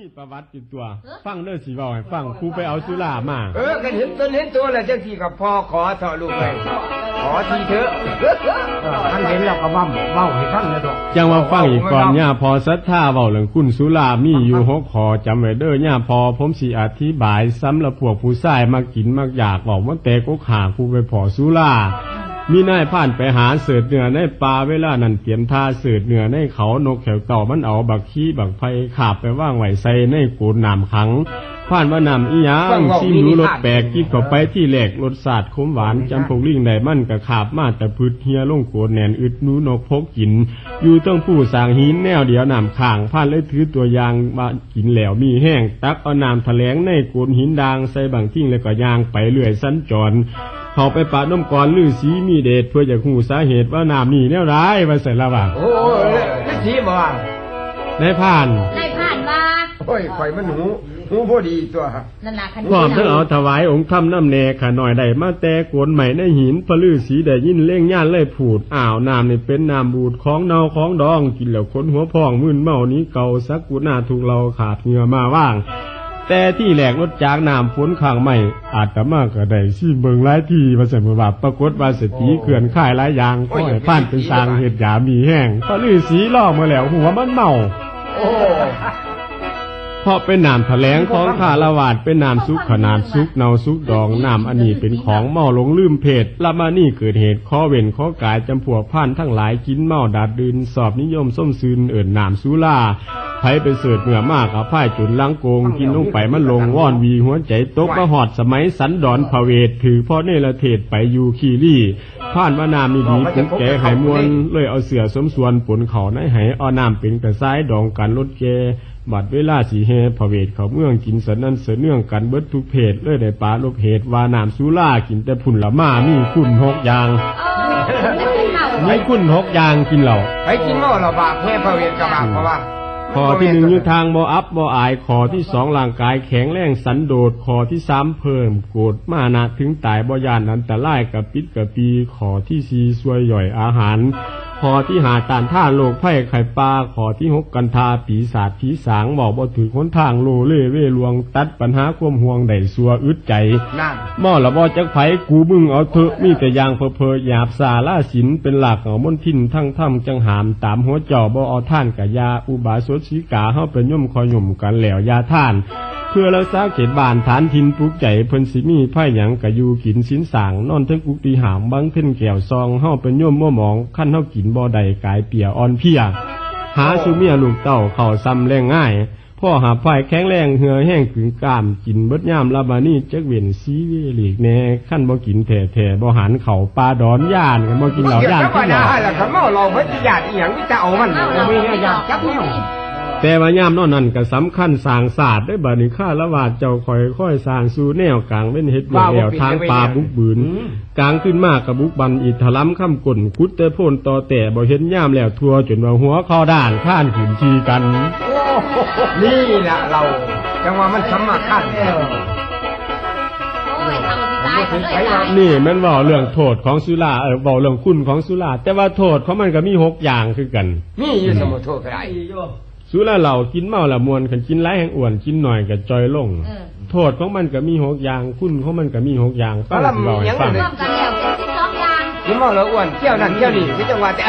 มีประวัติอยู่ตัว ฟังเด้อสิเว้าให้ฟังครูไปเอาสุรามา เออกันเห็นตนเห็นตัวแล้วจังที่กับพ่อขอเถอะลูกไปขอทีเถอะท่านเห็นแล้วก็ว่าเว้าให้ฟังเลยดอกจังว่าฟังอีกก่อนย่าพอศรัทธาเว้าเรื่องคุณสุรามีอยู่หกขอจำไว้เด้อย่าพอผมสิอธิบายสำหรับพวกผู้ชายมากินมักอยากบอกว่าแต่ก็ขาผู้ไปพอสุรา มีนายผ่านไปหาเสือเหนือในป่าเวลานั้นเตรียมท่าเสือเหนือในเขานกแขวเต่ามันเอาบักขี้บักไฟขาบไปว่างไหวใส่ในกูนน้ำขัง ผ่านว่านำอีหยังซิมรู้รสแปลกกินเข้าไปที่แหลกรสชาติขมหวานจำพวกลิงได้มันกะขาบมาแต่พืชเฮียลงโกนแหนนอึดหนูนกพกกิน อยู่ต้องผู้สร้างหินแนวเดียวน้ำข้างผ่านเลยถือตัวอยางมากินแล้วมีแห้ง ตักเอาน้ำแถลงในโกนหินดางใส่บางทิ้งแล้วก็ยางไปเรื่อยสั้นจรเขาไปปะน้ำก่อนลือสีมีเดชเพื่อจะหูสาเหตุว่าน้ำนี่แนวร้ายมาใส่ละว่างโอ้ยนั่นทีบ่ว่าในผ่านได้ผ่านว่า โอ้ยข่อยมันหูหูพอดีตัวนั่นน่ะคันพร้อมทั้งเอาถวายองค์คำน้ำแน่ขาหน่อยได้มาแต่โกนใหม่ในหินพระลือสีได้ยินเล่งย่านเลยผูดอ้าวน้ำนี่เป็นน้ำบูดของเนาของดองกินแล้วคนหัวพองมึนเมานี้เก่าสักกุหน้าถูกเราขาดเหงื่อมาว่าง แต่ที่แหลกรถจากน้ำฝนข้างไม่อาจจะมากกระไดซี่เบิงหลายที่มาเสมอว่าปรากฏว่าสติเขื่อนข่ายหลายอย่างก็ให้ผ่านเป็นสร้างเห็ดยามีแห้งพระลือสีล่อมาแล้วหัวมันเมาโอ้ เพราะเป็นนามแถลงของข้าละวาดเป็นนามซุกขนาดซุกเนาซุกดองนามอันนี้เป็นของเมาหลงลืมเพศละมานี่เกิดเหตุข้อเว้นข้อกายจำพวกพันทั้งหลายกินเมาดาดดืนสอบนิยมส้มซืนเอิ่นนามสุลาไผไปเสิร์ตเหนือมากกับพ่ายจุนลังโกงกินลงไปมันลงว่อนวีหัวใจตกมาหอดสมัยสันดอนพระเวทถือพ่อเนรเทศไปอยู่คีรี่ผ่านว่านามีดีกุกแก่ไหมวนเลยเอาเสือสมส่วนปนเขาในไหเอาน้ำเป็นกระซ้ายดองกันรถแก บัดเวลาสีเฮพระเวทเขาเมืองกินสนั่นเสนเนื่องกันเบิดทุกเพศเลยได้ปลาลบเหตุวานามสุล่ากินแต่พุ่นละมามีคุณหกอย่างไมามีคุณหกอย่างกินเหล่าไปกินหม้อเราบาปแม่พระเวทกับบาปเพราะว่าขอที่หนึ่งอยู่ทางบ่อัพบ่อายขอที่สองร่างกายแข็งแรงสันโดษขอที่สามเพิ่มโกรธมานะถึงตายบ่ยานอันตรายกับปิดกับปีขอที่สี่สวยหย่อยอาหาร ขอที่หาตานท่าโลกไผ่ไข่ปลาขอที่หกกันทาปีศาจผีสางบอกบ่ถือคนทางโลเล่เวลวงตัดปัญหาความห่วงได้สัวอึดใจนั่นหม้อละบ่จักไผกูมึงเอาเถอะมีแต่ยางเพอเพอหยาบสาล่าสินเป็นหลักเอามนทินทั้งถ้ำจังหามตามหัวเจ่อบ่เอาท่านกะยาอุบาสวสีกาเฮาเป็นย่อมคอยย่มกันแล้วยาท่านเพื่อรักษาเขตบ้านฐานทินปลุกใจเพิ่นสิมีไผ่หยังกะอยู่กินสินสางนอนเทั้งกุกตีหามบังเท่นแก้วซองเฮาเป็นย่อมม่วหมองขั้นเฮากินบ่ได้กายเปียอ่อนเพีย หาสุเมียลูกเต้าเข่าซ้ำแรงง่าย พ่อหาฝ่ายแข็งแรงเหือแห้งขึงกามกินเบิดยามลาบานี่จักเวียนซีเวลีกแน่ขั้นบ่กินแถ่แถ่บ่หันเข่าปลาดอนย่านกันบ่กินเหล่าย่านขึ้นหรได้อกแหละครับหม้อเราเพิ่นสิญาติอีหยังที่จะเอามันเมาเอาเราไม่ให้ญาติจับแนว แต่ว่ายามนอนนั่นก็สำคัญสร้างศาสตร์ได้บัดนี้ข้าละวาดเจ้าคอยค่อยสร้างสู่แนวกลางเป็นเฮ็ดบ่แล้วทางป่าบุกบืนกลางขึ้นมากกับบุกบันอิทลัมค่ำกลคุดแต่โพนต่อแต่บ่เห็นย่ามแล้วทัวจนว่าหัวเข้อด้านข้านขืนทีกันนี่แหละเราจังว่ามันสำคัญโอ้ยทำที่ตายเขาเลยตายนี่แมันบอกเรื่องโทษของสุราเออบอกเรื่องคุณของสุราแต่ว่าโทษของมันก็มีหกอย่างคือกันนี่อยู่สมุทรโทษก็ได้ สุราเหล่ากินเมาละมวนขันกินหลายแห่งอ้วนกินหน่อยก็จอยลงเออโทษของมันก็มีหกอย่างคุณของมันก็มีหกอย่างป้าสิบอกให้ฟังร่วมกันแล้วเป็นสิบสองอย่างนี่หม้อเราอ้วนเที่ยวนั่นเที่ยวนี่คือจังว่าแต่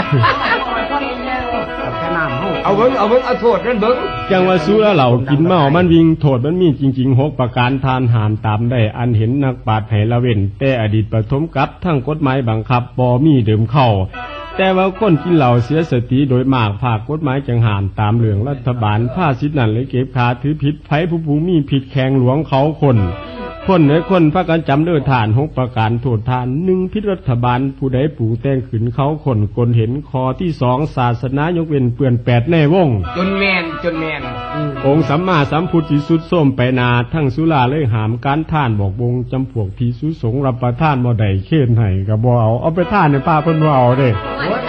แค่น้ำเฮาเอาเบิ่งเอาเบิ่งเอาโทษนั่นเบิ่งจังว่าสุราเหล่ากินเมา มันวิ่งโทษมันมีจริงๆหกประการทานหามตามได้ อันเห็นนักปราชญ์ให้ละเว้นแต่อดีตปฐมกับทั้งกฎหมายบังคับบ่มีเดิมเข้า แต่ว่าคนกินเหล่าเสียสติโดยมากภาคกฎหมายจังหามตามเหลืองรัฐบาลผ้าสิทธิ์นั่นเลยเก็บขาถือผิดไผผู้ผู้มีผิดแข่งหลวงเขาคน คนเหนือคนพากันจำเด้อฐานหกประการโทษทานหนึ่งพิษรัฐบาลผู้ใดปลูกแต่งขืนเขาคนกลเห็นคอที่สองศาสนายกเว้นเปื่อนแปดแน่วง จนแมนจนแมนองค์สัมมาสัมพุทธิสุดส้มไปนาทั้งสุราเลยหามการท่านบอกวงจำพวกที่สุสงรับประทานบ่ได้เค้นให้ก็บ่เอาเอาไปท่านในป้าเพิ่นบ่เอาเด้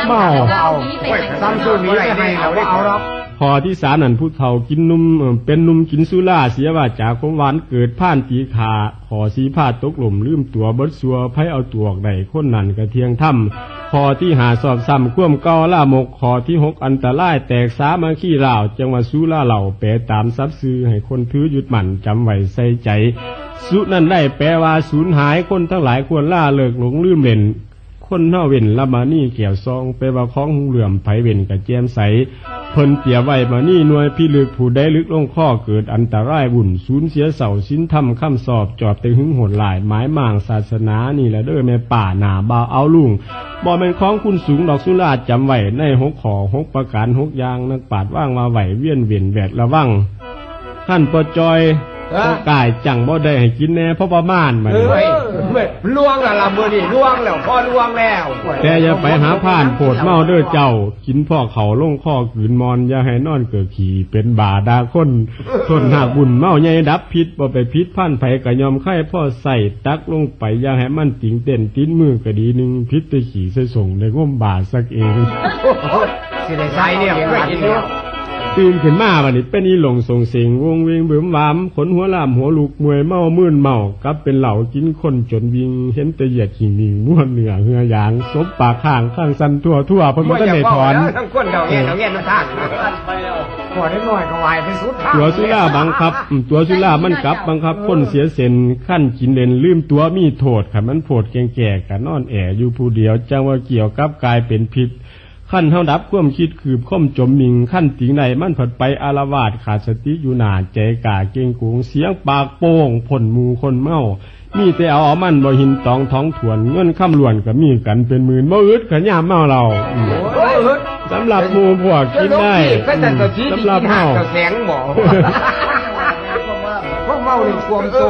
เมาเอานี้ไปโอ้ยให้ซ้ำสู้นี้ไปให้เราได้เอาหรอก พอที่สามนั่นผู้เฒ่ากินนุ่มเป็นนุ่มกินสุราเสียว่าจากความหวานเกิดผ่านตีขาขอสีผ้าตกหล่มลืมตัวเบิดสัวไพ่เอาตัวออกได้คนนั่นกระเทียงถ้ำพอที่หาสอบซ้ำคว่ำเก้าล่ามกขอที่หกอันตรายแตกสามาขี้เหล่าจังว่าสุราเหล่าแปลตามซับซื้อให้คนถือหยุดหมั่นจำไว้ใส่ใจ สุนั่นได้แปลว่าสูญหายคนทั้งหลายควรล่าเลิกหลงลืมเล่นคนเน่าเว่นละมานี่เกี่ยวซองไปว่าของเหลื่อมไผเว่นกับแจมใส เพิ่นเตียไว้มานี่หน่วยพี่ลึกผู้ได้ลึกลงข้อเกิดอันตรายบุญสูญเสียเสาสิ้นทำข้ามสอบจอบแต่หึงโหดหลายหม้ม่างศาสนานี่แหละเด้อแม่ป่าหนาบาวเอาลุงบ่เป็นของคุณสูงดอกสุราจำไว้ในหกขอหกประการหกยางนักปาดว่างมาไหวเวียนเวียนแวดระวังท่านปอจอย ก็กายจังบ่ได้ให้กินแน่เพราะประมาณมันเอ้ยเว้ยล่วงแล้วล่ะมือนี่ล่วงแล้วพ่อล่วงแล้ว แต่อย่าไปหาผ่านโผดเมาเด้อเจ้า กินพ่อเขาลงข้อขืนมอนอย่าให้นอนเกิดขี่เป็นบาดาคนทนหากบุญเมาใหญ่ดับพิษบ่ไปพิษพันไผกะยอมไข่พ่อใส่ตักลงไปอย่าให้มันติงเต้นติ้นมือก็ดีหนึงพิษไปขี่ใส่ส่งในง่มบาดสักเองสิได้ใส่เนี่ยเพื่อกินเนี่ย ตื่นขึ้นมาบัดนี้เป็นอีหลงส่งเสียงวงเวงเบิ่มวามขนหัวลามหัวลูกมวยเมามื่นเมากลับเป็นเหล่ากินคนจนวิงเห็นแต่เหยียดหิ่งหิงม้วนเหนือเหือหยางซบปากข้างข้างสันทั่วทั่วเพิ่นบ่ทันได้ถอนทั้งคนเดาเงี้ยเดาเงี้ยน้ำทางพอได้น้อยก็วายไปสุดทางตัวสุราบังคับอืมตัวสุรามันกลับบังคับคนเสียเส้นขั้นกินเลนลืมตัวมีโทษค่ะมันโผดแกงแก่กันนอนแออยู่ผู้เดียวจังว่าเกี่ยวกับกลายเป็นพิษ ขั้นเท่าดับความคิดคืบค่อมจมมิงขั้นติงในมันผัดไปอารวาดขาดสติอยู่หนาใจกาเก่งกุงเสียงปากโป้งผลมูคนเมามีแต่เอาเอามันบ่หินตองท้องถวนเงินข้ามล้วนก็มีกันเป็นหมื่นบ่อึดขะยามเมาเราอืมโอ้ยเฮ้ยสำหรับหมูพวกกินได้ก็จะตัวชี้สำหรับที่เฮาหักแสงหมอพวกเมาในความโต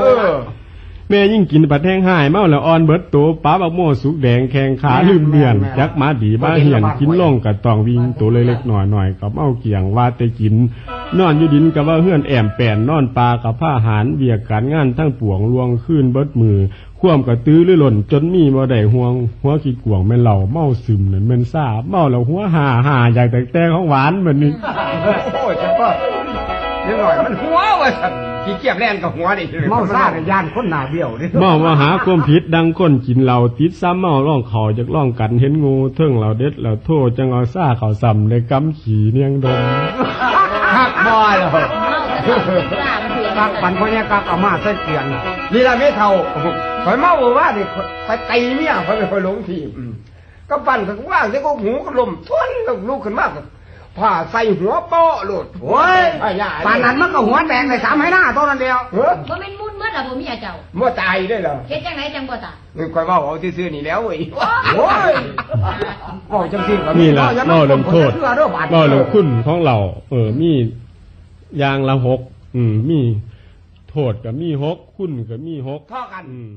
แม่ยิ่งกินปัดแห้งหายเมาแล้วอ่อนเบิดตัวป้าบักโม่สุกแดงแข้งขาลืมเดือนจักมาดีบ้าเหียนกินล่องกับตองวิ่งตัวเล็กๆหน่อยๆกับเมาเกี่ยงว่าแต่กิน นอนอยู่ดินกับว่าเฮือนแอมแป่นนอนปลากับผ้าหารเบียกการงานทั้งปวงลวงขึ้นเบิดมือคว่ำกระตื้อหรือหล่นจนมีบ่ได้ห่วง หัวขี้กวงแม่นเหล่าเมาซึมนั่นแม่นซ่าเมาแล้วหัวห่าห่าอยากแต่แต่ของหวานเหมือนนี้โอ้ยจังก็เดี๋ยวหน่อยมันหัวว่ะสัตว์ ขี้เกียจแล่นกับหัวนี่เมาซ่าในย่านคนหน้าเบี้ยวนี่เมามาหาความผิดดังคนกินเหล้าติดซ้ำเมาล่องเขาจากล่องกันเห็นงูเทิงเหล่าเด็ดเหล่าโทษจังเอาซ่าเขาซ้ำในกำขี่เนียงดงหักบอลเหรอเมาแต่สุรามันเถื่อนกักปันพ่อเนี่ยกักเอามาใส่เกียนนี่ละไม่เท่าคอยเมาบอกว่าดิไปตีเมียคอยไปคอยหลงทีมก็ปั่นก็ว่างเสียก็หูก็ลมทวนก็ลุกขึ้นมาก ผ่าใส่หัวเปาะโหลดโอ้ยไอ้ย่าปานนั้นมันก็หัวแดงเลยสามให้หน้าตัวนั้นเดียวเฮ้ยบ่แม่นมุ่นเมื่อล่ะบ่มีอาเจ้ามั่วตายได้เหรอเฮ็ดจังไหนจังบ่ตายนี่คอยเมาเอาซื่อๆนี่แล้วเว้ยโอ้ยโอ้ยจังสิก็มีนี่ละอย่าเมาเรื่องโทษเชื่อเด้อบาดเมาเรื่องคุณของเรา เออมีอยางละหกอืมมีโทษกับมีหกคุณกับมีหกท่อกันอืม